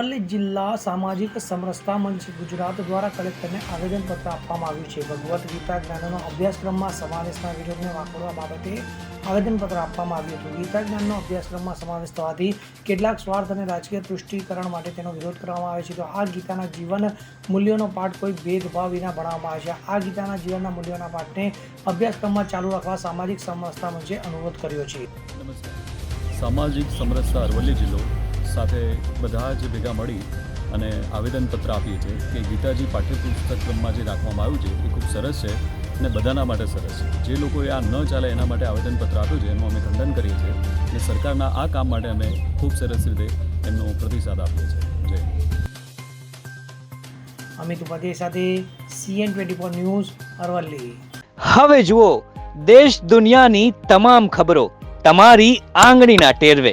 અરવલ્લી જિલ્લા સામાજિક સમરસતા મંચ ગુજરાત દ્વારા કલેક્ટરને આવેદનપત્ર આપવામાં આવ્યું છે. ભગવદ્ ગીતા જ્ઞાનનો અભ્યાસક્રમમાં સમાવેશના વિરોધને વાપરવા બાબતે આવેદનપત્ર આપવામાં આવ્યું હતું. ગીતા જ્ઞાનનો અભ્યાસક્રમમાં સમાવેશ થવાથી કેટલાક સ્વાર્થ અને રાજકીય તૃષ્ટિકરણ માટે તેનો વિરોધ કરવામાં આવે છે. તો આ ગીતાના જીવન મૂલ્યોનો પાઠ કોઈ ભેદભાવ વિના ભણાવવામાં આવે છે. આ ગીતાના જીવનના મૂલ્યોના પાઠને અભ્યાસક્રમમાં ચાલુ રાખવા સામાજિક સમરસતા મંચે અનુરોધ કર્યો છે. સામાજિક સમરસતા અરવલ્લી જિલ્લો સાથે બધા જ ભેગા મળી અને આવેદનપત્ર આપીએ છીએ કે ગીતાજી પાઠ્યપુસ્તક ક્રમમાં જે રાખવામાં આવ્યું છે એ ખૂબ સરસ છે અને બધાના માટે સરસ છે. જે લોકોએ આ ન ચાલે એના માટે આવેદનપત્ર આપ્યું છે એનું અમે ખંડન કરીએ છીએ અને સરકારના આ કામ માટે અમે ખૂબ સરસ રીતે એમનો પ્રતિસાદ આપીએ છીએ. જય. અમિત ઉપાધ્યાય સાથે CN twenty four news Aravalli. હવે જુઓ દેશ દુનિયાની તમામ ખબરો તમારી આંગળીના ટેરવે.